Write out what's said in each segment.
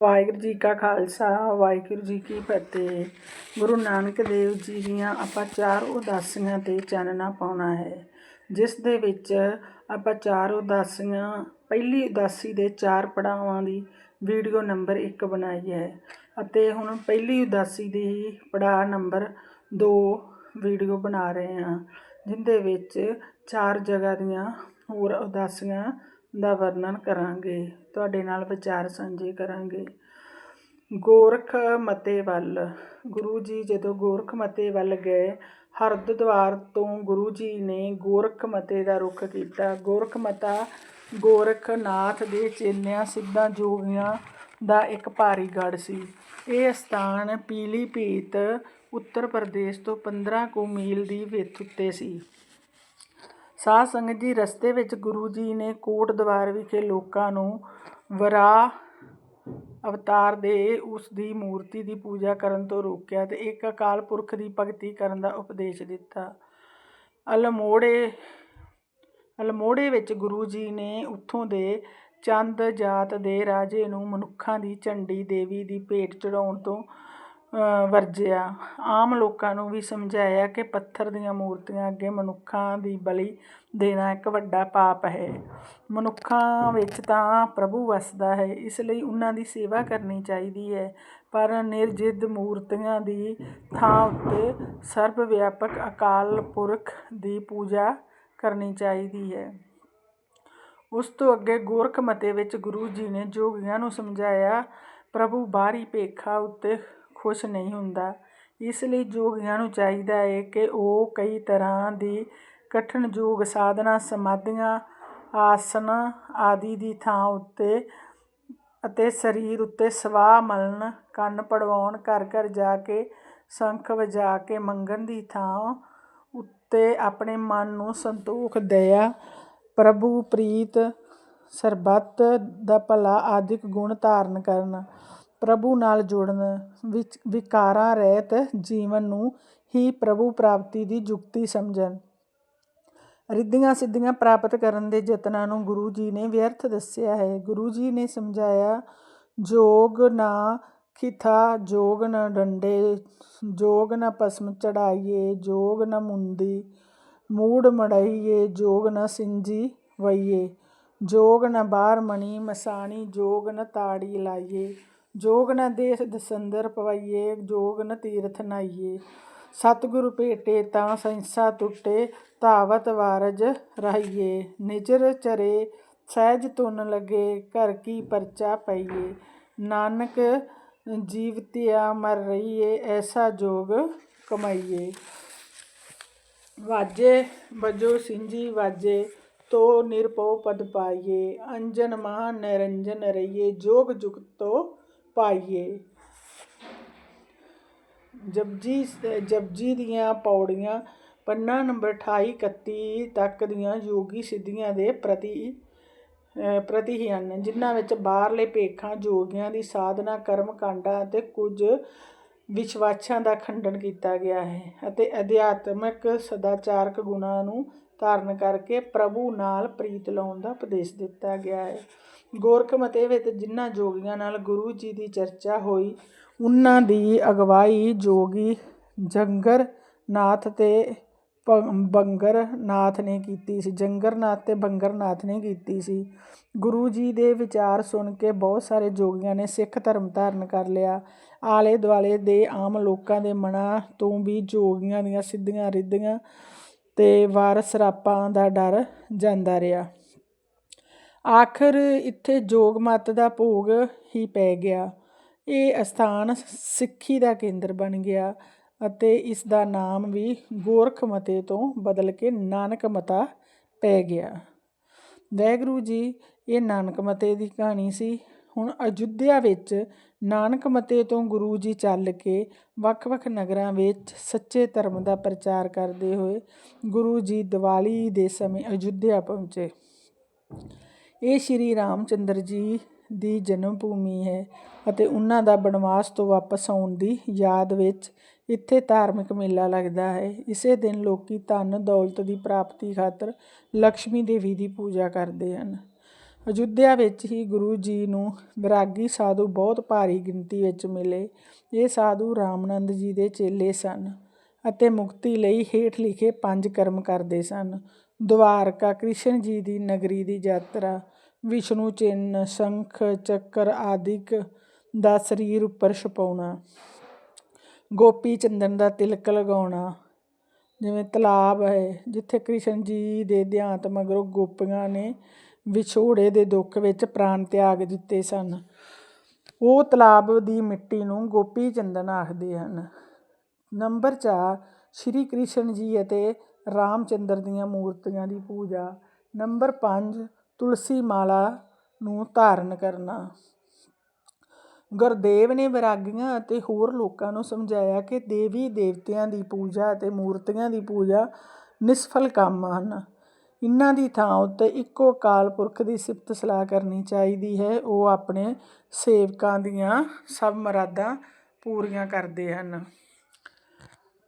ਵਾਹਿਗੁਰੂ ਜੀ ਕਾ ਖਾਲਸਾ, ਵਾਹਿਗੁਰੂ ਜੀ ਕੀ ਫਤਿਹ। ਗੁਰੂ ਨਾਨਕ ਦੇਵ ਜੀ ਦੀਆਂ ਆਪਾਂ ਚਾਰ ਉਦਾਸੀਆਂ ਤੇ ਚਾਨਣਾ ਪਾਉਣਾ ਹੈ। ਜਿਸ ਦੇ ਵਿੱਚ ਆਪਾਂ ਚਾਰ ਉਦਾਸੀਆਂ, ਪਹਿਲੀ ਉਦਾਸੀ ਦੇ ਚਾਰ ਪੜਾਵਾਂ ਦੀ ਵੀਡੀਓ ਨੰਬਰ 1 ਬਣਾਈ ਹੈ ਅਤੇ ਹੁਣ ਪਹਿਲੀ ਉਦਾਸੀ ਦੀ ਪੜਾਅ ਨੰਬਰ 2 ਵੀਡੀਓ ਬਣਾ ਰਹੇ ਹਾਂ, ਜਿੰਦੇ ਵਿੱਚ ਚਾਰ ਜਗ੍ਹਾ ਦੀਆਂ ਹੋਰ ਉਦਾਸੀਆਂ ਦਾ ਵਰਣਨ ਕਰਾਂਗੇ, ਤੁਹਾਡੇ ਨਾਲ ਵਿਚਾਰ ਸਾਂਝੇ ਕਰਾਂਗੇ। ਗੋਰਖ ਮਤੇ ਵੱਲ, ਗੁਰੂ ਜੀ ਜਦੋਂ ਗੋਰਖ ਮਤੇ ਵੱਲ ਗਏ ਹਰਦੁਆਰ ਤੋਂ ਗੁਰੂ ਜੀ ਨੇ ਗੋਰਖ ਮਤੇ ਦਾ ਰੁਖ ਕੀਤਾ। ਗੋਰਖ ਮਤਾ ਗੋਰਖਨਾਥ ਦੇ ਚੇਲਿਆਂ ਸਿੱਧਾਂ ਜੋਗੀਆਂ ਦਾ ਇੱਕ ਭਾਰੀ ਗੜ ਸੀ। ਇਹ ਸਥਾਨ ਪੀਲੀਭੀਤ, ਉੱਤਰ ਪ੍ਰਦੇਸ਼ ਤੋਂ 15 ਕੁ ਮੀਲ ਦੀ ਵਿੱਥ ਉੱਤੇ ਸੀ। ਸਾਧ ਸੰਗਤ ਜੀ, ਰਸਤੇ ਵਿੱਚ ਗੁਰੂ ਜੀ ਨੇ ਕੋਟ ਦਵਾਰ ਵਿਖੇ ਲੋਕਾਂ ਨੂੰ ਵਰਾਹ ਅਵਤਾਰ ਦੇ ਉਸ ਦੀ ਮੂਰਤੀ ਦੀ ਪੂਜਾ ਕਰਨ ਤੋਂ ਰੋਕਿਆ ਤੇ ਇੱਕ ਅਕਾਲ ਪੁਰਖ ਦੀ ਭਗਤੀ ਕਰਨ ਦਾ ਉਪਦੇਸ਼ ਦਿੱਤਾ। ਅਲਮੋੜੇ ਅਲਮੋੜੇ ਵਿੱਚ ਗੁਰੂ ਜੀ ਨੇ ਉੱਥੋਂ ਦੇ ਚੰਦ ਜਾਤ ਦੇ ਰਾਜੇ ਨੂੰ ਮਨੁੱਖਾਂ ਦੀ ਝੰਡੀ ਦੇਵੀ ਦੀ ਭੇਟ ਚੜਾਉਣ ਤੋਂ ਵਰਜਿਆ। ਆਮ ਲੋਕਾਂ ਨੂੰ ਵੀ ਸਮਝਾਇਆ ਕਿ ਪੱਥਰ ਦੀਆਂ ਮੂਰਤੀਆਂ ਅੱਗੇ ਮਨੁੱਖਾਂ ਦੀ ਬਲੀ ਦੇਣਾ ਇੱਕ ਵੱਡਾ ਪਾਪ ਹੈ। ਮਨੁੱਖਾਂ ਵਿੱਚ ਤਾਂ ਪ੍ਰਭੂ ਵਸਦਾ ਹੈ, ਇਸ ਲਈ ਉਹਨਾਂ ਦੀ ਸੇਵਾ ਕਰਨੀ ਚਾਹੀਦੀ ਹੈ। ਪਰ ਨਿਰਜਿੱਦ ਮੂਰਤੀਆਂ ਦੀ ਥਾਂ ਉੱਤੇ ਸਰਬ ਵਿਆਪਕ ਅਕਾਲ ਪੁਰਖ ਦੀ ਪੂਜਾ ਕਰਨੀ ਚਾਹੀਦੀ ਹੈ। ਉਸ ਤੋਂ ਅੱਗੇ ਗੋਰਖ ਮਤੇ ਵਿੱਚ ਗੁਰੂ ਜੀ ਨੇ ਜੋਗੀਆਂ ਨੂੰ ਸਮਝਾਇਆ, ਪ੍ਰਭੂ ਬਾਹਰੀ ਭੇਖਾ ਉੱਤੇ ਖੁਸ਼ ਨਹੀਂ ਹੁੰਦਾ। ਇਸ ਲਈ ਯੋਗੀਆਂ ਨੂੰ ਚਾਹੀਦਾ ਹੈ ਕਿ ਉਹ ਕਈ ਤਰ੍ਹਾਂ ਦੀ ਕਠਿਨ ਯੋਗ ਸਾਧਨਾ, ਸਮਾਧੀਆਂ, ਆਸਨ ਆਦਿ ਦੀ ਥਾਂ ਉੱਤੇ ਅਤੇ ਸਰੀਰ ਉੱਤੇ ਸਵਾਹ ਮਲਣ, ਕੰਨ ਪੜਵਾਉਣ, ਘਰ ਘਰ ਜਾ ਕੇ ਸ਼ੰਖ ਵਜਾ ਕੇ ਮੰਗਣ ਦੀ ਥਾਂ ਉੱਤੇ ਆਪਣੇ ਮਨ ਨੂੰ ਸੰਤੋਖ ਦਇਆ, ਪ੍ਰਭੂ, ਪ੍ਰੀਤ, ਸਰਬੱਤ ਦਾ ਭਲਾ ਆਦਿਕ ਗੁਣ ਧਾਰਨ ਕਰਨ। ਪ੍ਰਭੂ ਨਾਲ ਜੁੜਨ ਵਿੱਚ ਵਿਕਾਰਾਂ ਰਹਿਤ ਜੀਵਨ ਨੂੰ ਹੀ ਪ੍ਰਭੂ ਪ੍ਰਾਪਤੀ ਦੀ ਯੁਕਤੀ ਸਮਝਣ। ਰਿੱਧੀਆਂ ਸਿੱਧੀਆਂ ਪ੍ਰਾਪਤ ਕਰਨ ਦੇ ਯਤਨਾਂ ਨੂੰ ਗੁਰੂ ਜੀ ਨੇ ਵਿਅਰਥ ਦੱਸਿਆ ਹੈ। ਗੁਰੂ ਜੀ ਨੇ ਸਮਝਾਇਆ, ਜੋਗ ਨਾ ਖਿਥਾ, ਜੋਗ ਨਾ ਡੰਡੇ, ਜੋਗ ਨਾ ਪਸਮ ਚੜਾਈਏ, ਜੋਗ ਨਾ ਮੁੰਦੀ, ਮੂੜ ਮੜਾਈਏ, ਜੋਗ ਨਾ ਸਿੰਜੀ ਵਈਏ, ਜੋਗ ਨਾ ਬਾਹਰ ਮਣੀ ਮਸਾਣੀ, ਜੋਗ ਨਾ ਤਾੜੀ ਲਾਈਏ। ਜੋਗ ਨ ਦੇਸ ਦਸੰਦਰ ਪਵਾਈਏ, ਜੋਗ ਨ ਤੀਰਥ ਨਾਈਏ। ਸਤਿਗੁਰ ਭੇਟੇ ਤਾਂ ਸੰਸਾ ਟੁੱਟੇ, ਧਾਵਤ ਵਾਰਜ ਰਹੀਏ। ਨਿਜਰ ਚਰੇ ਸਹਿਜ ਤੁਨ ਲਗੇ, ਘਰ ਕੀ ਪਰਚਾ ਪਈਏ। ਨਾਨਕ ਜੀਵਤਿਆ ਮਰ ਰਹੀਏ, ਐਸਾ ਜੋਗ ਕਮਾਈਏ। ਵਾਜੇ ਬਜੋ ਸਿੰਜੀ ਵਾਜੇ, ਤੋ ਨਿਰਪਉ ਪਦ ਪਾਈਏ। ਅੰਜਨ ਮਹਾ ਨਿਰੰਜਨ ਰਹੀਏ, ਜੋਗ ਜੁਗਤੋ ਪਾਈਏ। ਜਪਜੀ ਜਪਜੀ ਦੀਆਂ ਪੌੜੀਆਂ ਪੰਨਾ ਨੰਬਰ 28 31 ਤੱਕ ਦੀਆਂ ਯੋਗੀ ਸਿੱਧੀਆਂ ਦੇ ਪ੍ਰਤੀ ਪ੍ਰਤੀ ਹਨ, ਜਿਨ੍ਹਾਂ ਵਿੱਚ ਬਾਹਰਲੇ ਭੇਖਾਂ ਯੋਗੀਆਂ ਦੀ ਸਾਧਨਾ ਕਰਮ ਕਾਂਡਾਂ ਅਤੇ ਕੁਝ ਵਿਸ਼ਵਾਸਾਂ ਦਾ ਖੰਡਨ ਕੀਤਾ ਗਿਆ ਹੈ ਅਤੇ ਅਧਿਆਤਮਿਕ ਸਦਾਚਾਰਕ ਗੁਣਾਂ ਨੂੰ ਧਾਰਨ ਕਰਕੇ ਪ੍ਰਭੂ ਨਾਲ ਪ੍ਰੀਤ ਲਾਉਣ ਦਾ ਉਪਦੇਸ਼ ਦਿੱਤਾ ਗਿਆ ਹੈ। ਗੋਰਖ ਮਤੇ ਵਿੱਚ ਜਿਨ੍ਹਾਂ ਜੋਗੀਆਂ ਨਾਲ ਗੁਰੂ ਜੀ ਦੀ ਚਰਚਾ ਹੋਈ ਉਹਨਾਂ ਦੀ ਅਗਵਾਈ ਜੋਗੀ ਜੰਗਰ ਨਾਥ ਤੇ ਬੰਗਰ ਨਾਥ ਨੇ ਕੀਤੀ ਸੀ। ਜੰਗਰ ਨਾਥ ਤੇ ਬੰਗਰ ਨਾਥ ਨੇ ਕੀਤੀ ਸੀ। ਗੁਰੂ ਜੀ ਦੇ ਵਿਚਾਰ ਸੁਣ ਕੇ ਬਹੁਤ ਸਾਰੇ ਜੋਗੀਆਂ ਨੇ ਸਿੱਖ ਧਰਮ ਧਾਰਨ ਕਰ ਲਿਆ। ਆਲੇ ਦੁਆਲੇ ਦੇ ਆਮ ਲੋਕਾਂ ਦੇ ਮਨਾਂ ਤੋਂ ਵੀ ਜੋਗੀਆਂ ਦੀਆਂ ਸਿੱਧੀਆਂ ਰਿੱਧੀਆਂ ਤੇ ਵਾਰ ਸਰਾਪਾਂ ਦਾ ਡਰ ਜਾਂਦਾ ਰਿਹਾ। ਆਖਰ ਇੱਥੇ ਜੋਗ ਮਤ ਦਾ ਭੋਗ ਹੀ ਪੈ ਗਿਆ। ਇਹ ਅਸਥਾਨ ਸਿੱਖੀ ਦਾ ਕੇਂਦਰ ਬਣ ਗਿਆ ਅਤੇ ਇਸ ਦਾ ਨਾਮ ਵੀ ਗੋਰਖ ਮਤੇ ਤੋਂ ਬਦਲ ਕੇ ਨਾਨਕ ਮਤਾ ਪੈ ਗਿਆ। ਵੈਗਰੂ ਜੀ, ਇਹ ਨਾਨਕ ਮਤੇ ਦੀ ਕਹਾਣੀ ਸੀ। ਹੁਣ ਅਯੁੱਧਿਆ ਵਿੱਚ ਨਾਨਕ ਮਤੇ ਤੋਂ ਗੁਰੂ ਜੀ ਚੱਲ ਕੇ ਵੱਖ-ਵੱਖ ਨਗਰਾਂ ਵਿੱਚ ਸੱਚੇ ਧਰਮ ਦਾ ਪ੍ਰਚਾਰ ਕਰਦੇ ਹੋਏ ਗੁਰੂ ਜੀ ਦੀਵਾਲੀ ਦੇ ਸਮੇਂ ਅਯੁੱਧਿਆ ਪਹੁੰਚੇ। ਇਹ ਸ਼੍ਰੀ ਰਾਮ ਚੰਦਰ ਜੀ ਦੀ ਜਨਮ ਭੂਮੀ ਹੈ ਅਤੇ ਉਹਨਾਂ ਦਾ ਬਨਵਾਸ ਤੋਂ ਵਾਪਸ ਆਉਣ ਦੀ ਯਾਦ ਵਿੱਚ ਇੱਥੇ ਧਾਰਮਿਕ ਮੇਲਾ ਲੱਗਦਾ ਹੈ। ਇਸੇ ਦਿਨ ਲੋਕੀ ਧਨ ਦੌਲਤ ਦੀ ਪ੍ਰਾਪਤੀ ਖਾਤਰ ਲక్ష్ਮੀ ਦੇਵੀ ਦੀ ਪੂਜਾ ਕਰਦੇ ਹਨ। ਅਯੁੱਧਿਆ ਵਿੱਚ ਹੀ ਗੁਰੂ ਜੀ ਨੂੰ ਵਿਰਾਗੀ ਸਾਧੂ ਬਹੁਤ ਭਾਰੀ ਗਿਣਤੀ ਵਿੱਚ ਮਿਲੇ। ਇਹ ਸਾਧੂ ਰਾਮਨੰਦ ਜੀ ਦੇ ਚੇਲੇ ਸਨ ਅਤੇ ਮੁਕਤੀ ਲਈ ਹੇਠ ਲਿਖੇ ਪੰਜ ਕਰਮ ਕਰਦੇ ਸਨ। ਦੁਆਰਕਾ ਕ੍ਰਿਸ਼ਨ ਜੀ ਦੀ ਨਗਰੀ ਦੀ ਯਾਤਰਾ, ਵਿਸ਼ਨੂੰ ਚਿੰਨ ਸ਼ੰਖ, ਚੱਕਰ ਆਦਿਕ ਦਾ ਸਰੀਰ ਉੱਪਰ ਛਪਾਉਣਾ, ਗੋਪੀ ਚੰਦਨ ਦਾ ਤਿਲਕ ਲਗਾਉਣਾ, ਜਿਵੇਂ ਤਲਾਬ ਹੈ, ਜਿੱਥੇ ਕ੍ਰਿਸ਼ਨ ਜੀ ਦੇ ਦੇਹਾਂਤ ਮਗਰੋਂ ਗੋਪੀਆਂ ਨੇ ਵਿਛੋੜੇ ਦੇ ਦੁੱਖ ਵਿੱਚ ਪ੍ਰਾਣ ਤਿਆਗ ਦਿੱਤੇ ਸਨ। ਉਹ ਤਲਾਬ ਦੀ ਮਿੱਟੀ ਨੂੰ ਗੋਪੀ ਚੰਦਨ ਆਖਦੇ ਹਨ। ਨੰਬਰ 4 ਸ਼੍ਰੀ ਕ੍ਰਿਸ਼ਨ ਜੀ ਅਤੇ ਰਾਮਚੰਦਰ ਦੀਆਂ ਮੂਰਤੀਆਂ ਦੀ ਪੂਜਾ। ਨੰਬਰ 5 ਤੁਲਸੀ ਮਾਲਾ ਨੂੰ ਧਾਰਨ ਕਰਨਾ। ਗੁਰਦੇਵ ਨੇ ਵਿਰਾਗੀਆਂ ਅਤੇ ਹੋਰ ਲੋਕਾਂ ਨੂੰ ਸਮਝਾਇਆ ਕਿ ਦੇਵੀ ਦੇਵਤਿਆਂ ਦੀ ਪੂਜਾ ਅਤੇ ਮੂਰਤੀਆਂ ਦੀ ਪੂਜਾ ਨਿਸਫਲ ਕੰਮ ਹਨ। ਇਹਨਾਂ ਦੀ ਥਾਂ ਉੱਤੇ ਇੱਕੋ ਅਕਾਲ ਪੁਰਖ ਦੀ ਸਿਫਤ ਸਲਾਹ ਕਰਨੀ ਚਾਹੀਦੀ ਹੈ। ਉਹ ਆਪਣੇ ਸੇਵਕਾਂ ਦੀਆਂ ਸਭ ਮੁਰਾਦਾਂ ਪੂਰੀਆਂ ਕਰਦੇ ਹਨ।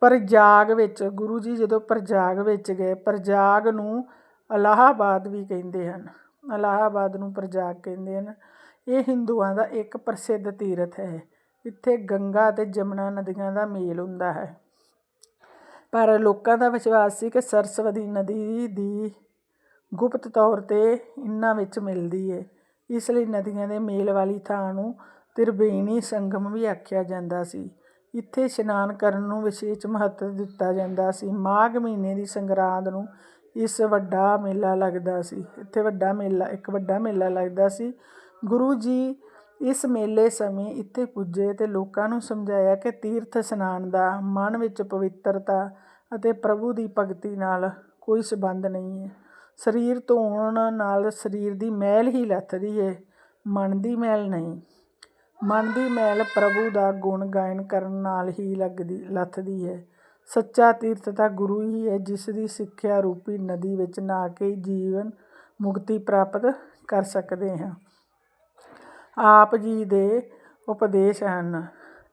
ਪਰਜਾਗ ਵਿੱਚ, ਗੁਰੂ ਜੀ ਜਦੋਂ ਪਰਜਾਗ ਵਿੱਚ ਗਏ, ਪਰਜਾਗ ਨੂੰ ਅਲਾਹਾਬਾਦ ਵੀ ਕਹਿੰਦੇ ਹਨ। ਅਲਾਹਾਬਾਦ ਨੂੰ ਪਰਜਾਗ ਕਹਿੰਦੇ ਹਨ। ਇਹ ਹਿੰਦੂਆਂ ਦਾ ਇੱਕ ਪ੍ਰਸਿੱਧ ਤੀਰਥ ਹੈ। ਇੱਥੇ ਗੰਗਾ ਅਤੇ ਜਮਨਾ ਨਦੀਆਂ ਦਾ ਮੇਲ ਹੁੰਦਾ ਹੈ। ਪਰ ਲੋਕਾਂ ਦਾ ਵਿਸ਼ਵਾਸ ਸੀ ਕਿ ਸਰਸਵਤੀ ਨਦੀ ਦੀ ਗੁਪਤ ਤੌਰ 'ਤੇ ਇਹਨਾਂ ਵਿੱਚ ਮਿਲਦੀ ਹੈ ਇਸ ਲਈ ਨਦੀਆਂ ਦੇ ਮੇਲ ਵਾਲੀ ਥਾਂ ਨੂੰ ਤ੍ਰਿਵੇਣੀ ਸੰਗਮ ਵੀ ਆਖਿਆ ਜਾਂਦਾ ਸੀ। ਇੱਥੇ ਇਸ਼ਨਾਨ ਕਰਨ ਨੂੰ ਵਿਸ਼ੇਸ਼ ਮਹੱਤਵ ਦਿੱਤਾ ਜਾਂਦਾ ਸੀ। ਮਾਘ ਮਹੀਨੇ ਦੀ ਸੰਗਰਾਂਦ ਨੂੰ ਇਸ ਵੱਡਾ ਮੇਲਾ ਲੱਗਦਾ ਸੀ। ਇੱਥੇ ਵੱਡਾ ਮੇਲਾ, ਇੱਕ ਵੱਡਾ ਮੇਲਾ ਲੱਗਦਾ ਸੀ। ਗੁਰੂ ਜੀ ਇਸ ਮੇਲੇ ਸਮੇਂ ਇੱਥੇ ਪੁੱਜੇ ਅਤੇ ਲੋਕਾਂ ਨੂੰ ਸਮਝਾਇਆ ਕਿ ਤੀਰਥ ਇਸ਼ਨਾਨ ਦਾ ਮਨ ਵਿੱਚ ਪਵਿੱਤਰਤਾ ਅਤੇ ਪ੍ਰਭੂ ਦੀ ਭਗਤੀ ਨਾਲ ਕੋਈ ਸਬੰਧ ਨਹੀਂ ਹੈ। ਸਰੀਰ ਧੋਣ ਨਾਲ ਸਰੀਰ ਦੀ ਮੈਲ ਹੀ ਲੱਥਦੀ ਹੈ, ਮਨ ਦੀ ਮੈਲ ਨਹੀਂ। ਮਨ ਦੀ ਮੈਲ ਪ੍ਰਭੂ ਦਾ ਗੁਣ ਗਾਇਨ ਕਰਨ ਨਾਲ ਹੀ ਲੱਗਦੀ, ਲੱਥਦੀ ਹੈ। ਸੱਚਾ ਤੀਰਥ ਤਾਂ ਗੁਰੂ ਹੀ ਹੈ, ਜਿਸ ਦੀ ਸਿੱਖਿਆ ਰੂਪੀ ਨਦੀ ਵਿੱਚ ਨਹਾ ਕੇ ਜੀਵਨ ਮੁਕਤੀ ਪ੍ਰਾਪਤ ਕਰ ਸਕਦੇ ਹਾਂ। ਆਪ ਜੀ ਦੇ ਉਪਦੇਸ਼ ਹਨ,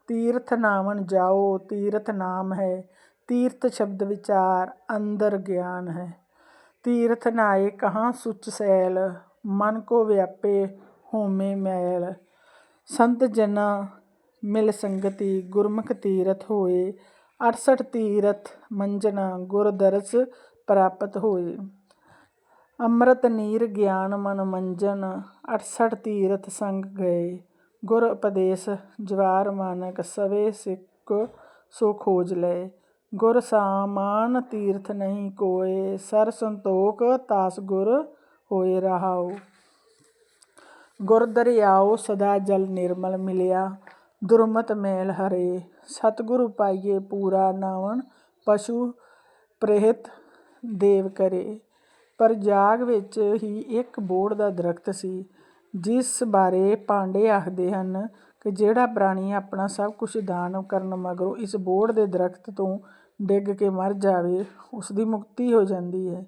ਤੀਰਥ ਨਾਮਨ ਜਾਓ, ਤੀਰਥ ਨਾਮ ਹੈ, ਤੀਰਥ ਸ਼ਬਦ ਵਿਚਾਰ ਅੰਦਰ ਗਿਆਨ ਹੈ। ਤੀਰਥ ਨਾਏ ਕਹਾਂ ਸੁਚ ਸੈਲ, ਮਨ ਕੋ ਵਿਆਪੇ ਹੋਮੇ ਮੈਲ। ਸੰਤ ਜਨਾ ਮਿਲ ਸੰਗਤੀ ਗੁਰਮੁਖ ਤੀਰਥ ਹੋਏ 68 ਤੀਰਥ ਮੰਜਨਾ ਗੁਰ ਦਰਸ ਪ੍ਰਾਪਤ ਹੋਏ। ਅੰਮ੍ਰਿਤ ਨੀਰ ਗਿਆਨ ਮਨ ਮੰਜਨ 68 ਤੀਰਥ ਸੰਗ ਗਏ। ਗੁਰ ਉਪਦੇਸ਼ ਜਵਾਰ ਮਾਨਕ ਸਵੇ ਸਿੱਖ ਸੋ ਖੋਜ ਲਏ ਗੁਰ ਸਾਮਾਨ ਤੀਰਥ ਨਹੀਂ ਕੋਏ, ਸਰ ਸੰਤੋਖ ਤਾਸ ਗੁਰ ਹੋਏ ਰਹਾਉ। ਗੁਰ ਦਰਿਆਓ ਸਦਾ ਜਲ ਨਿਰਮਲ ਮਿਲਿਆ, ਦੁਰਮਤ ਮੈਲ ਹਰੇ। ਸਤਿਗੁਰੂ ਪਾਈਏ ਪੂਰਾ ਨਾਵਣ, ਪਸ਼ੂ ਪ੍ਰਹਿਤ ਦੇਵ ਕਰੇ। ਪਰ ਜਾਗ ਵਿੱਚ ਹੀ ਇੱਕ ਬੋੜ ਦਾ ਦਰਖਤ ਸੀ, ਜਿਸ ਬਾਰੇ ਪਾਂਡੇ ਆਖਦੇ ਹਨ ਕਿ ਜਿਹੜਾ ਪ੍ਰਾਣੀ ਆਪਣਾ ਸਭ ਕੁਝ ਦਾਨ ਕਰਨ ਮਗਰੋਂ ਇਸ ਬੋੜ ਦੇ ਦਰਖਤ ਤੋਂ ਡਿੱਗ ਕੇ ਮਰ ਜਾਵੇ ਉਸ ਦੀ ਮੁਕਤੀ ਹੋ ਜਾਂਦੀ ਹੈ।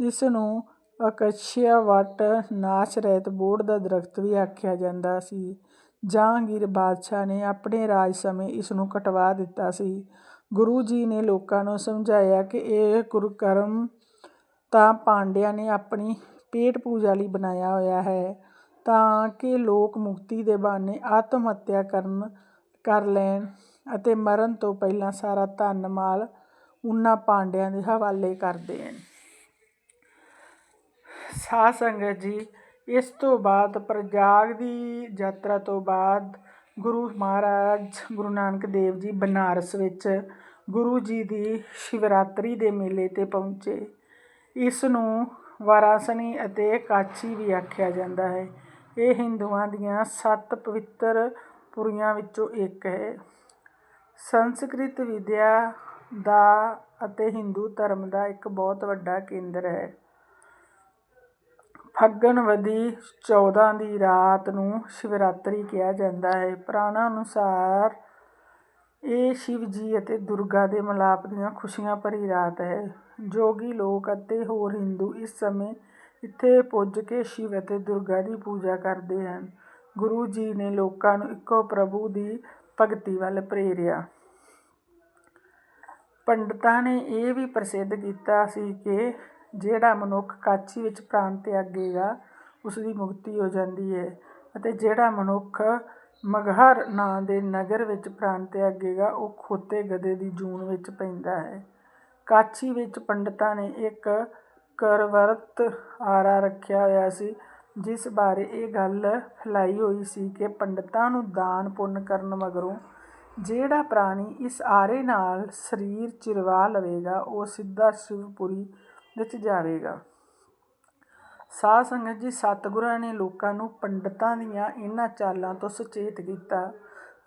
ਇਸ ਨੂੰ ਅਕਸ਼ਯ ਵਟ ਨਾਸ਼ ਰਹਿਤ ਬੋੜ ਦਾ ਦਰਖਤ ਵੀ ਆਖਿਆ ਜਾਂਦਾ ਸੀ। ਜਹਾਂਗੀਰ ਬਾਦਸ਼ਾਹ ਨੇ ਆਪਣੇ ਰਾਜ ਸਮੇਂ ਇਸ ਨੂੰ ਕਟਵਾ ਦਿੱਤਾ ਸੀ। ਗੁਰੂ ਜੀ ਨੇ ਲੋਕਾਂ ਨੂੰ ਸਮਝਾਇਆ ਕਿ ਇਹ ਕੁਰਕਰਮ ਤਾਂ ਪਾਂਡਿਆਂ ਨੇ ਆਪਣੀ ਪੇਟ ਪੂਜਾ ਲਈ ਬਣਾਇਆ ਹੋਇਆ ਹੈ, ਤਾਂ ਕਿ ਲੋਕ ਮੁਕਤੀ ਦੇ ਬਹਾਨੇ ਆਤਮ ਹੱਤਿਆ ਕਰਨ, ਕਰ ਲੈਣ ਅਤੇ ਮਰਨ ਤੋਂ ਪਹਿਲਾਂ ਸਾਰਾ ਧਨ ਮਾਲ ਉਹਨਾਂ ਪਾਂਡਿਆਂ ਦੇ ਹਵਾਲੇ ਕਰ ਦੇਣ। ਸਾਧ ਸੰਗਤ ਜੀ, ਇਸ ਤੋਂ ਬਾਅਦ ਪ੍ਰਯਾਗ ਦੀ ਯਾਤਰਾ ਤੋਂ ਬਾਅਦ ਗੁਰੂ ਮਹਾਰਾਜ ਗੁਰੂ ਨਾਨਕ ਦੇਵ ਜੀ ਬਨਾਰਸ ਵਿੱਚ ਗੁਰੂ ਜੀ ਦੀ ਸ਼ਿਵਰਾਤਰੀ ਦੇ ਮੇਲੇ 'ਤੇ ਪਹੁੰਚੇ। ਇਸ ਨੂੰ ਵਾਰਾਸਨੀ ਅਤੇ ਕਾਚੀ ਵੀ ਆਖਿਆ ਜਾਂਦਾ ਹੈ। ਇਹ ਹਿੰਦੂਆਂ ਦੀਆਂ ਸੱਤ ਪਵਿੱਤਰ ਪੁਰੀਆਂ ਵਿੱਚੋਂ ਇੱਕ ਹੈ। ਸੰਸਕ੍ਰਿਤ ਵਿਦਿਆ ਦਾ ਅਤੇ ਹਿੰਦੂ ਧਰਮ ਦਾ ਇੱਕ ਬਹੁਤ ਵੱਡਾ ਕੇਂਦਰ ਹੈ। ਫੱਗਣਵਦੀ 14 ਦੀ ਰਾਤ ਨੂੰ ਸ਼ਿਵਰਾਤਰੀ ਕਿਹਾ ਜਾਂਦਾ ਹੈ। ਪੁਰਾਣਾਂ ਅਨੁਸਾਰ ਇਹ ਸ਼ਿਵ ਜੀ ਅਤੇ ਦੁਰਗਾ ਦੇ ਮਿਲਾਪ ਦੀਆਂ ਖੁਸ਼ੀਆਂ ਭਰੀ ਰਾਤ ਹੈ। ਜੋਗੀ ਲੋਕ ਅਤੇ ਹੋਰ ਹਿੰਦੂ ਇਸ ਸਮੇਂ ਇੱਥੇ ਪੁੱਜ ਕੇ ਸ਼ਿਵ ਅਤੇ ਦੁਰਗਾ ਦੀ ਪੂਜਾ ਕਰਦੇ ਹਨ। ਗੁਰੂ ਜੀ ਨੇ ਲੋਕਾਂ ਨੂੰ ਇੱਕੋ ਪ੍ਰਭੂ ਦੀ ਭਗਤੀ ਵੱਲ ਪ੍ਰੇਰਿਆ। ਪੰਡਤਾਂ ਨੇ ਇਹ ਵੀ ਪ੍ਰਸਿੱਧ ਕੀਤਾ ਸੀ ਕਿ ਜਿਹੜਾ ਮਨੁੱਖ ਕਾਚੀ ਵਿੱਚ ਪ੍ਰਾਣ ਤਿਆਗੇਗਾ ਉਸ ਦੀ ਮੁਕਤੀ ਹੋ ਜਾਂਦੀ ਹੈ ਅਤੇ ਜਿਹੜਾ ਮਨੁੱਖ ਮਗਹਰ ਨਾਂ ਦੇ ਨਗਰ ਵਿੱਚ ਪ੍ਰਾਣ ਤਿਆਗੇਗਾ ਉਹ ਖੋਤੇ ਗਧੇ ਦੀ ਜੂਨ ਵਿੱਚ ਪੈਂਦਾ ਹੈ। ਕਾਛੀ ਵਿੱਚ ਪੰਡਤਾਂ ਨੇ ਇੱਕ ਕਰਵਰਤ ਆਰਾ ਰੱਖਿਆ ਹੋਇਆ ਸੀ, ਜਿਸ ਬਾਰੇ ਇਹ ਗੱਲ ਫੈਲਾਈ ਹੋਈ ਸੀ ਕਿ ਪੰਡਤਾਂ ਨੂੰ ਦਾਨ ਪੁੰਨ ਕਰਨ ਮਗਰੋਂ ਜਿਹੜਾ ਪ੍ਰਾਣੀ ਇਸ ਆਰੇ ਨਾਲ ਸਰੀਰ ਚਿਰਵਾ ਲਵੇਗਾ, ਉਹ ਸਿੱਧਾ ਸ਼ਿਵਪੁਰੀ ਵਿੱਚ ਜਾਵੇਗਾ। ਸਾਧ ਸੰਗਤ ਜੀ, ਸਤਿਗੁਰਾਂ ਨੇ ਲੋਕਾਂ ਨੂੰ ਪੰਡਤਾਂ ਦੀਆਂ ਇਹਨਾਂ ਚਾਲਾਂ ਤੋਂ ਸੁਚੇਤ ਕੀਤਾ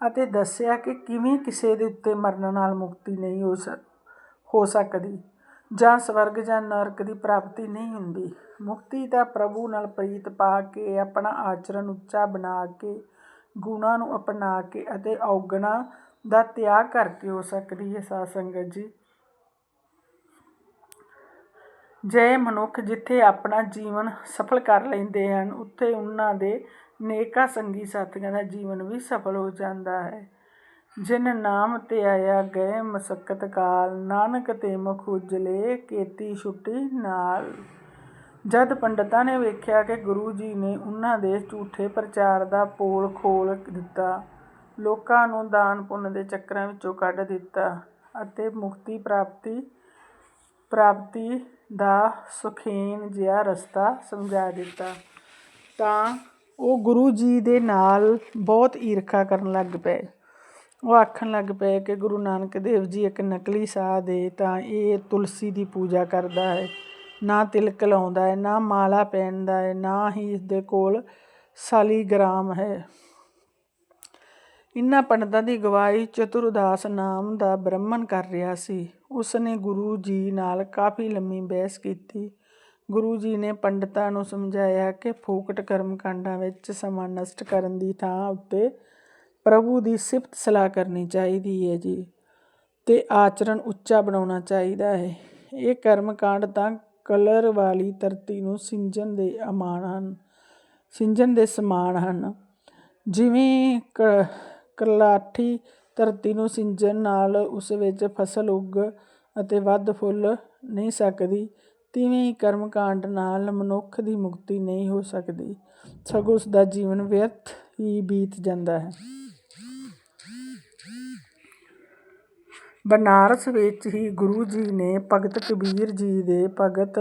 ਅਤੇ ਦੱਸਿਆ ਕਿ ਕਿਵੇਂ ਕਿਸੇ ਦੇ ਉੱਤੇ ਮਰਨ ਨਾਲ ਮੁਕਤੀ ਨਹੀਂ ਹੋ ਸਕ, ਹੋ ਸਕਦੀ ਜਾਂ ਸਵਰਗ ਜਾਂ ਨਰਕ ਦੀ ਪ੍ਰਾਪਤੀ ਨਹੀਂ ਹੁੰਦੀ। ਮੁਕਤੀ ਦਾ ਪ੍ਰਭੂ ਨਾਲ ਪ੍ਰੀਤ ਪਾ ਕੇ, ਆਪਣਾ ਆਚਰਣ ਉੱਚਾ ਬਣਾ ਕੇ, ਗੁਣਾਂ ਨੂੰ ਅਪਣਾ ਕੇ ਅਤੇ ਔਗਣਾ ਦਾ ਤਿਆਗ ਕਰਕੇ ਹੋ ਸਕਦੀ ਹੈ, ਸਾਧ ਸੰਗਤ ਜੀ। ਜੇ ਮਨੁੱਖ ਜਿੱਥੇ ਆਪਣਾ ਜੀਵਨ ਸਫਲ ਕਰ ਲੈਂਦੇ ਹਨ, ਉੱਥੇ ਉਹਨਾਂ ਦੇ ਨੇਕਾ ਸੰਗੀ ਸਾਥੀਆਂ ਦਾ ਜੀਵਨ ਵੀ ਸਫਲ ਹੋ ਜਾਂਦਾ ਹੈ। ਜਿਨ ਨਾਮ ਤੇ ਆਇਆ ਗਏ ਮਸਕਤ ਕਾਲ, ਨਾਨਕ ਤੇ ਮੁਖ ਉਜਲੇ ਕੀਤੀ ਛੁੱਟੀ ਨਾਲ। ਜਦ ਪੰਡਤਾਂ ਨੇ ਵੇਖਿਆ ਕਿ ਗੁਰੂ ਜੀ ਨੇ ਉਹਨਾਂ ਦੇ ਝੂਠੇ ਪ੍ਰਚਾਰ ਦਾ ਪੋਲ ਖੋਲ ਦਿੱਤਾ, ਲੋਕਾਂ ਨੂੰ ਦਾਨ ਪੁੰਨ ਦੇ ਚੱਕਰਾਂ ਵਿੱਚੋਂ ਕੱਢ ਦਿੱਤਾ ਅਤੇ ਮੁਕਤੀ ਪ੍ਰਾਪਤੀ ਪ੍ਰਾਪਤੀ ਦਾ ਸੁਖੇਨ ਜਿਹਾ ਰਸਤਾ ਸਮਝਾ ਦਿੱਤਾ। ਤਾਂ ਉਹ ਗੁਰੂ ਜੀ ਦੇ ਨਾਲ ਬਹੁਤ ਈਰਖਾ ਕਰਨ ਲੱਗ ਪਏ। ਉਹ ਆਖਣ ਲੱਗ ਪਏ ਕਿ ਗੁਰੂ ਨਾਨਕ ਦੇਵ ਜੀ ਇੱਕ ਨਕਲੀ ਸਾਧ ਦੇ ਤਾਂ ਇਹ ਤੁਲਸੀ ਦੀ ਪੂਜਾ ਕਰਦਾ ਹੈ। ਨਾ ਤਿਲਕ ਲਾਉਂਦਾ ਹੈ, ਨਾ ਮਾਲਾ ਪਹਿਨਦਾ ਹੈ, ਨਾ ਹੀ ਇਸ ਦੇ ਕੋਲ ਸਾਲੀਗ੍ਰਾਮ ਹੈ। ਇਨ੍ਹਾਂ ਪੰਡਤਾਂ ਦੀ ਗਵਾਹੀ ਚਤੁਰਦਾਸ ਨਾਮ ਦਾ ਬ੍ਰਾਹਮਣ ਕਰ ਰਿਹਾ ਸੀ। ਉਸ ਨੇ ਗੁਰੂ ਜੀ ਨਾਲ ਕਾਫੀ ਲੰਮੀ ਬਹਿਸ ਕੀਤੀ। ਗੁਰੂ ਜੀ ਨੇ ਪੰਡਤਾਂ ਨੂੰ ਸਮਝਾਇਆ ਕਿ ਫੋਕਟ ਕਰਮ ਕਾਂਡਾਂ ਵਿੱਚ ਸਮਾਂ ਨਸ਼ਟ ਕਰਨ ਦੀ ਥਾਂ ਉੱਤੇ ਪ੍ਰਭੂ ਦੀ ਸਿਫਤ ਸਲਾਹ ਕਰਨੀ ਚਾਹੀਦੀ ਹੈ ਜੀ ਤੇ ਆਚਰਣ ਉੱਚਾ ਬਣਾਉਣਾ ਚਾਹੀਦਾ ਹੈ। ਇਹ ਕਰਮ ਕਾਂਡ ਤਾਂ ਕਲਰ ਵਾਲੀ ਧਰਤੀ ਨੂੰ ਸਿੰਜਣ ਦੇ ਅਮਾਨ ਹਨ, ਸਿੰਜਣ ਦੇ ਸਮਾਨ ਹਨ। ਜਿਵੇਂ ਕਲਾਠੀ ਧਰਤੀ ਨੂੰ ਸਿੰਜਣ ਨਾਲ ਉਸ ਵਿੱਚ ਫਸਲ ਉੱਗ ਅਤੇ ਵੱਧ ਫੁੱਲ ਨਹੀਂ ਸਕਦੀ। ਤਿਵੇਂ ਹੀ ਕਰਮ ਕਾਂਡ ਨਾਲ ਮਨੁੱਖ ਦੀ ਮੁਕਤੀ ਨਹੀਂ ਹੋ ਸਕਦੀ। ਸਗੋਂ ਉਸ ਦਾ ਜੀਵਨ ਵਿਅਰਥ ਹੀ ਬੀਤ ਜਾਂਦਾ ਹੈ। ਬਨਾਰਸ ਵਿੱਚ ਹੀ ਗੁਰੂ ਜੀ ਨੇ ਭਗਤ ਕਬੀਰ ਜੀ ਦੇ ਭਗਤ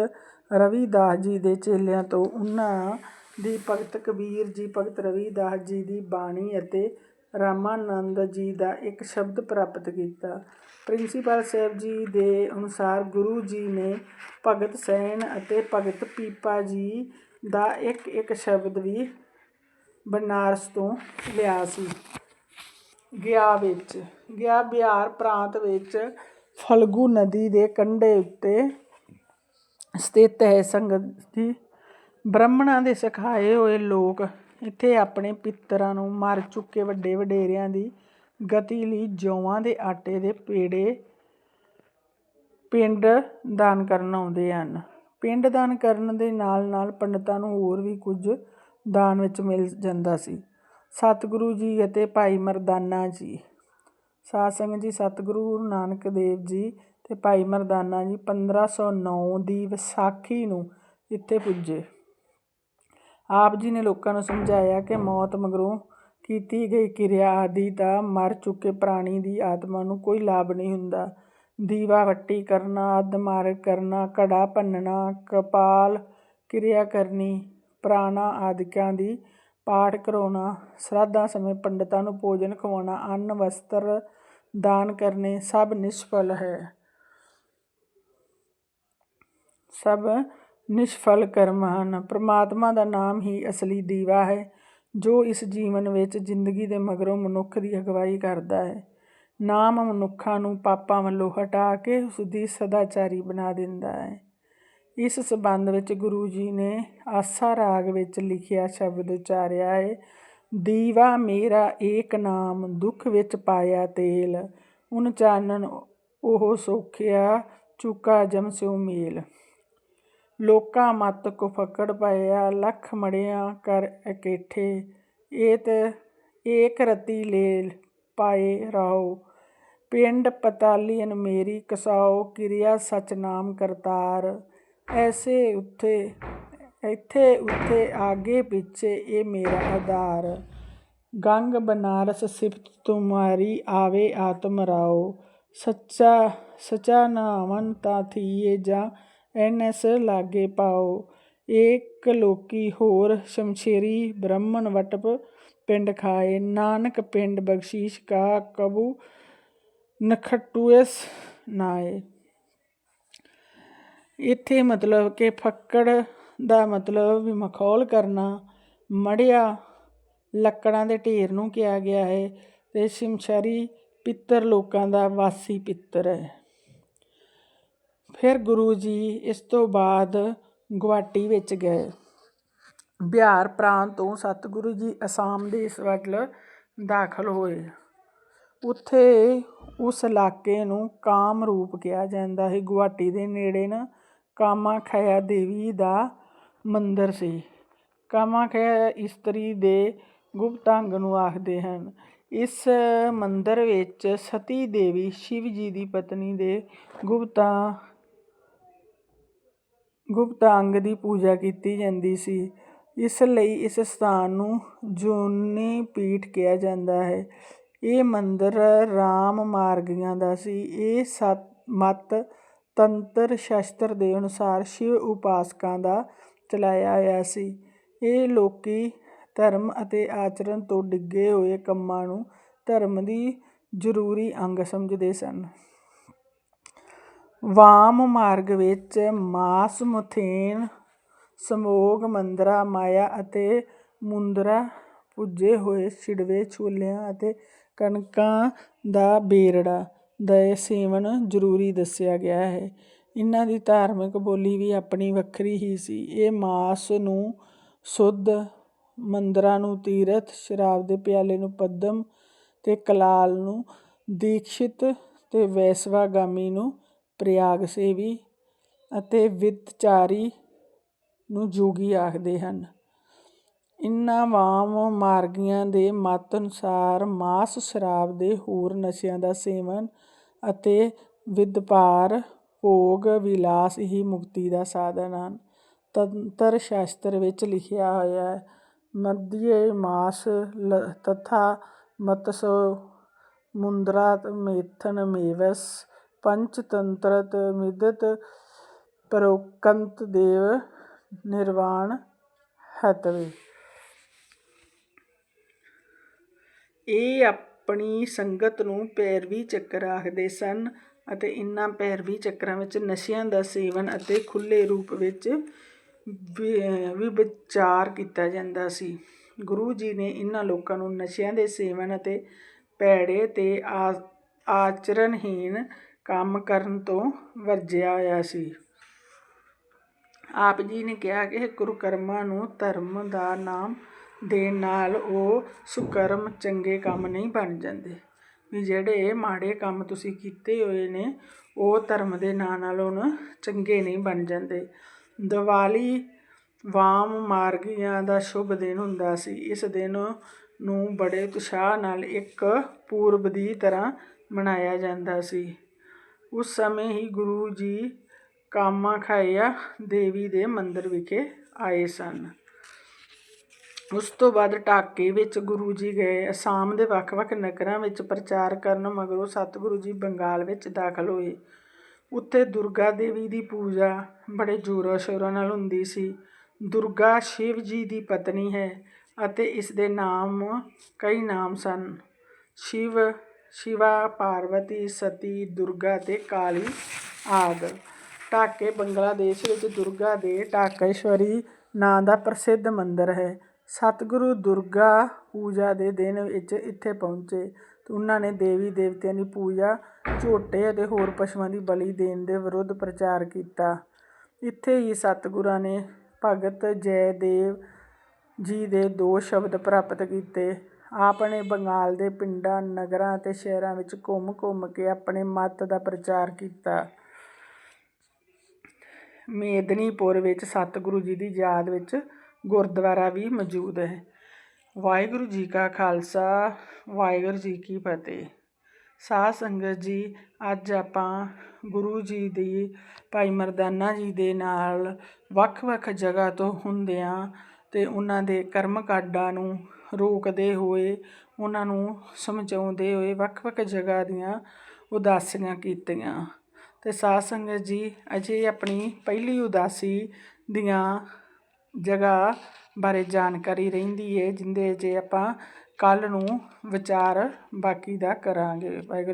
ਰਵੀਦਾਸ ਜੀ ਦੇ ਚੇਲਿਆਂ ਤੋਂ ਉਹਨਾਂ ਦੀ ਭਗਤ ਕਬੀਰ ਜੀ, ਭਗਤ ਰਵੀਦਾਸ ਜੀ ਦੀ ਬਾਣੀ ਅਤੇ ਰਾਮਾਨੰਦ ਜੀ ਦਾ ਇੱਕ ਸ਼ਬਦ ਪ੍ਰਾਪਤ ਕੀਤਾ। ਪ੍ਰਿੰਸੀਪਲ ਸਾਹਿਬ ਜੀ ਦੇ ਅਨੁਸਾਰ ਗੁਰੂ ਜੀ ਨੇ ਭਗਤ ਸੈਨ ਅਤੇ ਭਗਤ ਪੀਪਾ ਜੀ ਦਾ ਇੱਕ ਇੱਕ ਸ਼ਬਦ ਵੀ ਬਨਾਰਸ ਤੋਂ ਲਿਆ ਸੀ। ਗਿਆ ਵਿੱਚ, ਗਿਆ ਬਿਹਾਰ ਪ੍ਰਾਂਤ ਵਿੱਚ ਫਲਗੂ ਨਦੀ ਦੇ ਕੰਢੇ ਉੱਤੇ ਸਥਿਤ ਹੈ। ਸੰਗਤ ਜੀ ਬ੍ਰਾਹਮਣਾਂ ਦੇ ਸਿਖਾਏ ਹੋਏ ਲੋਕ ਇੱਥੇ ਆਪਣੇ ਪਿੱਤਰਾਂ ਨੂੰ ਮਰ ਚੁੱਕੇ ਵੱਡੇ ਵਡੇਰਿਆਂ ਦੀ ਗਤੀ ਲਈ ਜੌਆਂ ਦੇ ਆਟੇ ਦੇ ਪੇੜੇ ਪਿੰਡ ਦਾਨ ਕਰਨ ਆਉਂਦੇ ਹਨ। ਪਿੰਡ ਦਾਨ ਕਰਨ ਦੇ ਨਾਲ ਨਾਲ ਪੰਡਤਾਂ ਨੂੰ ਹੋਰ ਵੀ ਕੁਝ ਦਾਨ ਵਿੱਚ ਮਿਲ ਜਾਂਦਾ ਸੀ। ਸਤਿਗੁਰੂ ਜੀ ਅਤੇ ਭਾਈ ਮਰਦਾਨਾ ਜੀ। ਸਾਧ ਸੰਗਤ ਜੀ, ਸਤਿਗੁਰੂ ਗੁਰੂ ਨਾਨਕ ਦੇਵ ਜੀ ਤੇ ਭਾਈ ਮਰਦਾਨਾ ਜੀ 1509 ਦੀ ਵਿਸਾਖੀ ਨੂੰ ਇੱਥੇ ਪੁੱਜੇ। ਆਪ ਜੀ ਨੇ ਲੋਕਾਂ ਨੂੰ ਸਮਝਾਇਆ ਕਿ ਮੌਤ ਮਗਰੋਂ ਕੀਤੀ ਗਈ ਕਿਰਿਆ ਆਦਿ ਦਾ ਮਰ ਚੁੱਕੇ ਪ੍ਰਾਣੀ ਦੀ ਆਤਮਾ ਨੂੰ ਕੋਈ ਲਾਭ ਨਹੀਂ ਹੁੰਦਾ। ਦੀਵਾ ਵੱਟੀ ਕਰਨਾ, ਅੱਧ ਮਾਰ ਕਰਨਾ, ਘੜਾ ਭੰਨਣਾ, ਕਪਾਲ ਕਿਰਿਆ ਕਰਨੀ, ਪ੍ਰਾਣਾ ਆਦਿਕਾਂ ਦੀ ਪਾਠ ਕਰਾਉਣਾ, ਸ਼ਰਾਧਾਂ ਸਮੇਂ ਪੰਡਤਾਂ ਨੂੰ ਭੋਜਨ ਖਵਾਉਣਾ, ਅੰਨ, ਵਸਤਰ ਦਾਨ ਕਰਨੇ ਸਭ ਨਿਸ਼ਫਲ ਹੈ। ਸਭ ਨਿਸ਼ਫਲ ਕਰਮ ਹਨ। ਪ੍ਰਮਾਤਮਾ ਦਾ ਨਾਮ ਹੀ ਅਸਲੀ ਦੀਵਾ ਹੈ, ਜੋ ਇਸ ਜੀਵਨ ਵਿੱਚ ਜ਼ਿੰਦਗੀ ਦੇ ਮਗਰੋਂ ਮਨੁੱਖ ਦੀ ਅਗਵਾਈ ਕਰਦਾ ਹੈ। ਨਾਮ ਮਨੁੱਖਾਂ ਨੂੰ ਪਾਪਾਂ ਵੱਲੋਂ ਹਟਾ ਕੇ ਉਸ ਦੀ ਸਦਾਚਾਰੀ ਬਣਾ ਦਿੰਦਾ ਹੈ। ਇਸ ਸਬੰਧ ਵਿੱਚ ਗੁਰੂ ਜੀ ਨੇ ਆਸਾ ਰਾਗ ਵਿੱਚ ਲਿਖਿਆ ਸ਼ਬਦ ਉਚਾਰਿਆ ਹੈ, ਦੀਵਾ ਮੇਰਾ ਏਕ ਨਾਮ, ਦੁੱਖ ਵਿੱਚ ਪਾਇਆ ਤੇਲ, ਉਨ ਚਾਨਣ ਉਹ ਸੋਖਿਆ, ਚੁਕਾ ਜਮ ਸਿਉ ਮੇਲ। ਲੋਕਾਂ ਮੱਤ ਕੋ ਫਕੜ ਪਾਇਆ, ਲੱਖ ਮੜਿਆਂ ਕਰ ਇਕੱਠੇ ਏਤ ਏਕ ਰਤੀ ਲੈ ਪਾਏ ਰਾਓ। ਪਿੰਡ ਪਤਾਲੀਨ ਮੇਰੀ ਕਸਾਓ, ਕਿਰਿਆ ਸਚ ਨਾਮ ਕਰਤਾਰ। ਐਸੇ ਉੱਥੇ, ਇੱਥੇ ਉੱਥੇ ਆਗੇ ਪਿੱਛੇ ਇਹ ਮੇਰਾ ਆਧਾਰ। ਗੰਗ ਬਨਾਰਸ ਸਿਫਤ ਤੁਮਾਰੀ ਆਵੇ ਆਤਮ ਰਾਓ। ਸੱਚਾ, ਸਚਾ ਨਾਮਨ ਤਾਂ ਥੀਏ ਜਾਂ ਐਨ ਐਨਐਸ ਲਾਗੇ ਪਾਓ। ਏਕ ਲੋਕੀ ਹੋਰ ਸ਼ਮਸ਼ੇਰੀ ਬ੍ਰਹਮਣ ਵਟਪ ਪਿੰਡ ਖਾਏ। ਨਾਨਕ ਪਿੰਡ ਬਖਸ਼ੀਸ਼ ਕਾ ਕਬੂ ਨਖਟੂਐਸ ਨਾਏ। ਇੱਥੇ ਮਤਲਬ ਕਿ ਫੱਕੜ ਦਾ ਮਤਲਬ ਵੀ ਮਖੌਲ ਕਰਨਾ। ਮੜਿਆ ਲੱਕੜਾਂ ਦੇ ਢੇਰ ਨੂੰ ਕਿਹਾ ਗਿਆ ਹੈ ਤੇ ਸ਼ਮਸ਼ਰੀ ਪਿੱਤਰ ਲੋਕਾਂ ਦਾ ਵਾਸੀ ਪਿੱਤਰ ਹੈ। ਫਿਰ ਗੁਰੂ ਜੀ ਇਸ ਤੋਂ ਬਾਅਦ ਗੁਹਾਟੀ ਵਿੱਚ ਗਏ। ਬਿਹਾਰ ਪ੍ਰਾਂਤ ਤੋਂ ਸਤਿਗੁਰੂ ਜੀ ਅਸਾਮ ਦੇ ਇਸ ਵੱਲ ਦਾਖਲ ਹੋਏ। ਉੱਥੇ ਉਸ ਇਲਾਕੇ ਨੂੰ ਕਾਮਰੂਪ ਕਿਹਾ ਜਾਂਦਾ ਹੈ ਗੁਹਾਟੀ ਦੇ ਨੇੜੇ ਨਾ ਕਾਮਾਖਿਆ ਦੇਵੀ ਦਾ ਮੰਦਿਰ ਸੀ। ਕਾਮਾਖਿਆ ਇਸਤਰੀ ਦੇ ਗੁਪਤ ਅੰਗ ਨੂੰ ਆਖਦੇ ਹਨ। ਇਸ ਮੰਦਿਰ ਵਿੱਚ ਸਤੀ ਦੇਵੀ ਸ਼ਿਵ ਜੀ ਦੀ ਪਤਨੀ ਦੇ ਗੁਪਤਾ ਗੁਪਤਾਂਗ ਦੀ ਪੂਜਾ ਕੀਤੀ ਜਾਂਦੀ ਸੀ। ਇਸ ਲਈ ਇਸ ਸਥਾਨ ਨੂੰ ਜੂਨੀ ਪੀਠ ਕਿਹਾ ਜਾਂਦਾ ਹੈ। ਇਹ ਮੰਦਿਰ ਰਾਮ ਮਾਰਗੀਆਂ ਦਾ ਸੀ। ਇਹ ਸਤ ਮਤ ਤੰਤਰ ਸ਼ਾਸਤਰ ਦੇ ਅਨੁਸਾਰ ਸ਼ਿਵ ਉਪਾਸਕਾਂ ਦਾ ਚਲਾਇਆ ਹੋਇਆ ਸੀ। ਇਹ ਲੋਕੀ ਧਰਮ ਅਤੇ ਆਚਰਣ ਤੋਂ ਡਿੱਗੇ ਹੋਏ ਕੰਮਾਂ ਨੂੰ ਧਰਮ ਦੀ ਜ਼ਰੂਰੀ ਅੰਗ ਸਮਝਦੇ ਸਨ। ਵਾਮ ਮਾਰਗ ਵਿੱਚ ਮਾਸ ਮੁਥੇਨ ਸਮੋਗ ਮੰਦਰਾ ਮਾਇਆ ਅਤੇ ਮੁੰਦਰਾ ਪੁੱਜੇ ਹੋਏ ਛਿੜਵੇ ਛੋਲਿਆਂ ਅਤੇ ਕਣਕਾਂ ਦਾ ਬੇਰੜਾ ਦਾ ਸੇਵਨ ਜ਼ਰੂਰੀ ਦੱਸਿਆ ਗਿਆ ਹੈ। ਇਹਨਾਂ ਦੀ ਧਾਰਮਿਕ ਬੋਲੀ ਵੀ ਆਪਣੀ ਵੱਖਰੀ ਹੀ ਸੀ। ਇਹ ਮਾਸ ਨੂੰ ਸੁੱਧ ਮੰਦਰਾਂ ਨੂੰ ਤੀਰਥ, ਸ਼ਰਾਬ ਦੇ ਪਿਆਲੇ ਨੂੰ ਪਦਮ ਤੇ ਕਲਾਲ ਨੂੰ ਦੀਕਸ਼ਿਤ ਤੇ ਵੈਸਵਾਗਾਮੀ ਨੂੰ ਪ੍ਰਯਾਗ ਸੇਵੀ ਅਤੇ ਵਿਦਚਾਰੀ ਨੂੰ ਜੋਗੀ ਆਖਦੇ ਹਨ। ਇਨ੍ਹਾਂ ਵਾਮ ਮਾਰਗੀਆਂ ਦੇ ਮਤ ਅਨੁਸਾਰ ਮਾਸ ਸ਼ਰਾਬ ਦੇ ਹੋਰ ਨਸ਼ਿਆਂ ਦਾ ਸੇਵਨ ਅਤੇ ਵਿਦਪਾਰ ਭੋਗ, ਵਿਲਾਸ ਹੀ ਮੁਕਤੀ ਦਾ ਸਾਧਨ ਹਨ। ਤੰਤਰ ਸ਼ਾਸਤਰ ਵਿੱਚ ਲਿਖਿਆ ਹੋਇਆ ਹੈ ਮਧਿਏ ਮਾਸ ਤਥਾ ਮਤਸੋ ਮੁੰਦਰਾ ਮੇਥਨ ਮੇਵਸ ਪੰਚ ਤੰਤਰਤ ਮਿਦਤ ਦੇਵ ਨਿਰਵਾਣ ਹਤਵੇ ਇਹ ਆਪਣੀ ਸੰਗਤ ਨੂੰ ਪੈਰਵੀ ਚੱਕਰ ਆਖਦੇ ਸਨ ਅਤੇ ਇਨ੍ਹਾਂ ਪੈਰਵੀ ਚੱਕਰਾਂ ਵਿੱਚ ਨਸ਼ਿਆਂ ਦਾ ਸੇਵਨ ਅਤੇ ਖੁੱਲੇ ਰੂਪ ਵਿੱਚ ਵਿਚਾਰ ਕੀਤਾ ਜਾਂਦਾ ਸੀ। ਗੁਰੂ ਜੀ ਨੇ ਇਹਨਾਂ ਲੋਕਾਂ ਨੂੰ ਨਸ਼ਿਆਂ ਦੇ ਸੇਵਨ ਅਤੇ ਭੈੜੇ ਤੇ ਆਚਰਨਹੀਣ ਕੰਮ ਕਰਨ ਤੋਂ ਵਰਜਿਆ ਹੋਇਆ ਸੀ। ਆਪ ਜੀ ਨੇ ਕਿਹਾ ਕਿ ਕੁਰਕਰਮਾਂ ਨੂੰ ਧਰਮ ਦਾ ਨਾਮ ਦੇਣ ਨਾਲ ਉਹ ਸੁਕਰਮ ਚੰਗੇ ਕੰਮ ਨਹੀਂ ਬਣ ਜਾਂਦੇ। ਵੀ ਜਿਹੜੇ ਮਾੜੇ ਕੰਮ ਤੁਸੀਂ ਕੀਤੇ ਹੋਏ ਨੇ, ਉਹ ਧਰਮ ਦੇ ਨਾਂ ਨਾਲ ਹੁਣ ਚੰਗੇ ਨਹੀਂ ਬਣ ਜਾਂਦੇ। ਦੀਵਾਲੀ ਵਾਮ ਮਾਰਗੀਆਂ ਦਾ ਸ਼ੁਭ ਦਿਨ ਹੁੰਦਾ ਸੀ। ਇਸ ਦਿਨ ਨੂੰ ਬੜੇ ਉਤਸ਼ਾਹ ਨਾਲ ਇੱਕ ਪੂਰਬ ਦੀ ਤਰ੍ਹਾਂ ਮਨਾਇਆ ਜਾਂਦਾ ਸੀ। ਉਸ ਸਮੇਂ ਹੀ ਗੁਰੂ ਜੀ ਕਾਮਾਖਿਆ ਦੇਵੀ ਦੇ ਮੰਦਿਰ ਵਿਖੇ ਆਏ ਸਨ। ਉਸ ਤੋਂ ਬਾਅਦ ਢਾਕੇ ਵਿੱਚ ਗੁਰੂ ਜੀ ਗਏ। ਅਸਾਮ ਦੇ ਵੱਖ-ਵੱਖ ਨਗਰਾਂ ਵਿੱਚ ਪ੍ਰਚਾਰ ਕਰਨ ਮਗਰੋਂ ਸਤਿਗੁਰੂ ਜੀ ਬੰਗਾਲ ਵਿੱਚ ਦਾਖਲ ਹੋਏ। ਉੱਥੇ ਦੁਰਗਾ ਦੇਵੀ ਦੀ ਪੂਜਾ ਬੜੇ ਜ਼ੋਰਾਂ ਸ਼ੋਰਾਂ ਨਾਲ ਹੁੰਦੀ ਸੀ। ਦੁਰਗਾ ਸ਼ਿਵ ਜੀ ਦੀ ਪਤਨੀ ਹੈ ਅਤੇ ਇਸ ਦੇ ਨਾਮ ਕਈ ਨਾਮ ਸਨ। ਸ਼ਿਵ ਸ਼ਿਵਾ, ਪਾਰਵਤੀ, ਸਤੀ, ਦੁਰਗਾ ਤੇ ਕਾਲੀ ਆਦਿ। ਢਾਕੇ ਬੰਗਲਾਦੇਸ਼ ਵਿੱਚ ਦੁਰਗਾ ਦੇ ਢਾਕੇਸ਼ਵਰੀ ਨਾਂ ਦਾ ਪ੍ਰਸਿੱਧ ਮੰਦਿਰ ਹੈ। ਸਤਿਗੁਰੂ ਦੁਰਗਾ ਪੂਜਾ ਦੇ ਦਿਨ ਵਿੱਚ ਇੱਥੇ ਪਹੁੰਚੇ। ਤੇ ਉਹਨਾਂ ਨੇ ਦੇਵੀ ਦੇਵਤਿਆਂ ਦੀ ਪੂਜਾ, ਝੋਟੇ ਅਤੇ ਹੋਰ ਪਸ਼ੂਆਂ ਦੀ ਬਲੀ ਦੇਣ ਦੇ ਵਿਰੁੱਧ ਪ੍ਰਚਾਰ ਕੀਤਾ। ਇੱਥੇ ਹੀ ਸਤਿਗੁਰਾਂ ਨੇ ਭਗਤ ਜੈਦੇਵ ਜੀ ਦੇ ਦੋ ਸ਼ਬਦ ਪ੍ਰਾਪਤ ਕੀਤੇ। ਆਪਣੇ ਬੰਗਾਲ ਦੇ ਪਿੰਡਾਂ, ਨਗਰਾਂ ਅਤੇ ਸ਼ਹਿਰਾਂ ਵਿੱਚ ਘੁੰਮ ਘੁੰਮ ਕੇ ਆਪਣੇ ਮਤ ਦਾ ਪ੍ਰਚਾਰ ਕੀਤਾ। ਮੇਦਨੀਪੁਰ ਵਿੱਚ ਸਤਿਗੁਰੂ ਜੀ ਦੀ ਯਾਦ ਵਿੱਚ ਗੁਰਦੁਆਰਾ ਵੀ ਮੌਜੂਦ ਹੈ। ਵਾਹਿਗੁਰੂ ਜੀ ਕਾ ਖਾਲਸਾ, ਵਾਹਿਗੁਰੂ ਜੀ ਕੀ ਫਤਿਹ। ਸਾਧ ਸੰਗਤ ਜੀ, ਅੱਜ ਆਪਾਂ ਗੁਰੂ ਜੀ ਦੀ, ਭਾਈ ਮਰਦਾਨਾ ਜੀ ਦੇ ਨਾਲ ਵੱਖ-ਵੱਖ ਜਗ੍ਹਾ ਤੋਂ ਹੁੰਦਿਆਂ ਤੇ ਉਹਨਾਂ ਦੇ ਕਰਮ ਕਾਡਾਂ ਨੂੰ ਰੋਕਦੇ ਹੋਏ, ਉਹਨਾਂ ਨੂੰ ਸਮਝਾਉਂਦੇ ਹੋਏ ਵੱਖ-ਵੱਖ ਜਗ੍ਹਾ ਦੀਆਂ ਉਦਾਸੀਆਂ ਕੀਤੀਆਂ। ਤੇ ਸਾਧ ਸੰਗਤ ਜੀ, ਅਜੇ ਆਪਣੀ ਪਹਿਲੀ ਉਦਾਸੀ ਦੀਆਂ ਜਗ੍ਹਾ ਬਾਰੇ ਜਾਣਕਾਰੀ ਰਹਿੰਦੀ ਹੈ ਜਿੰਦੇ 'ਚ ਆਪਾਂ ਕੱਲ ਨੂੰ ਵਿਚਾਰ ਬਾਕੀ ਦਾ ਕਰਾਂਗੇ। ਵਾਹਿਗੁਰੂ